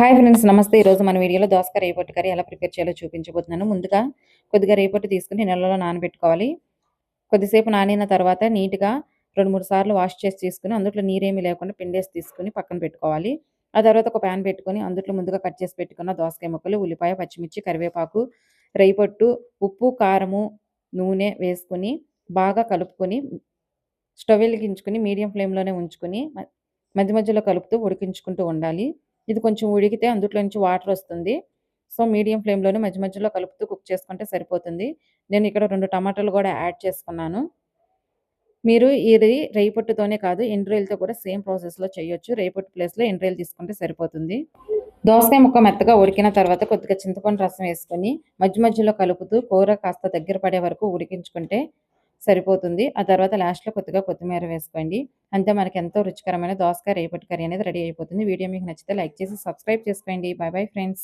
Hi friends నమస్తే. ఈరోజు మన వీడియోలో దోసకాయ రేపొట్టు కర్రీ ఎలా ప్రిపేర్ చేయాలో చూపించబోతున్నాను. ముందుగా కొద్దిగా రేపొట్టు తీసుకుని నెలలో నానబెట్టుకోవాలి. కొద్దిసేపు నానిన తర్వాత నీట్గా రెండు మూడు సార్లు వాష్ చేసి తీసుకుని అందులో నీరేమీ లేకుండా పిండేసి తీసుకుని పక్కన పెట్టుకోవాలి. ఆ తర్వాత ఒక ప్యాన్ పెట్టుకొని అందులో ముందుగా కట్ చేసి పెట్టుకున్న దోసకాయ ముక్కలు ఉల్లిపాయ పచ్చిమిర్చి కరివేపాకు రేపొట్టు ఉప్పు కారము నూనె వేసుకొని బాగా కలుపుకొని స్టవ్ వెలిగించుకొని మీడియం ఫ్లేమ్లోనే ఉంచుకొని మధ్య మధ్యలో కలుపుతూ ఉడికించుకుంటూ ఉండాలి. ఇది కొంచెం ఉడికితే అందులో నుంచి వాటర్ వస్తుంది. సో మీడియం ఫ్లేమ్లోనే మధ్య మధ్యలో కలుపుతూ కుక్ చేసుకుంటే సరిపోతుంది. నేను ఇక్కడ రెండు టమాటాలు కూడా యాడ్ చేసుకున్నాను. మీరు ఇది రేపొట్టుతోనే కాదు ఎండ్రాయిల్తో కూడా సేమ్ ప్రాసెస్లో చేయొచ్చు. రేపొట్టు ప్లేస్లో ఎండ్రాయిల్ తీసుకుంటే సరిపోతుంది. దోసకాయ ముక్క మెత్తగా ఉడికిన తర్వాత కొద్దిగా చింతపండు రసం వేసుకొని మధ్య మధ్యలో కలుపుతూ కూర కాస్త దగ్గర పడే వరకు ఉడికించుకుంటే సరిపోతుంది. ఆ తర్వాత లాస్ట్లో కొద్దిగా కొత్తిమీర వేసుకోండి. అంతే మనకి ఎంతో రుచికరమైన దోసకాయ రేపటి కర్రీ అనేది రెడీ అయిపోతుంది. వీడియో మీకు నచ్చితే లైక్ చేసి సబ్స్క్రైబ్ చేసుకోండి. Bye bye friends.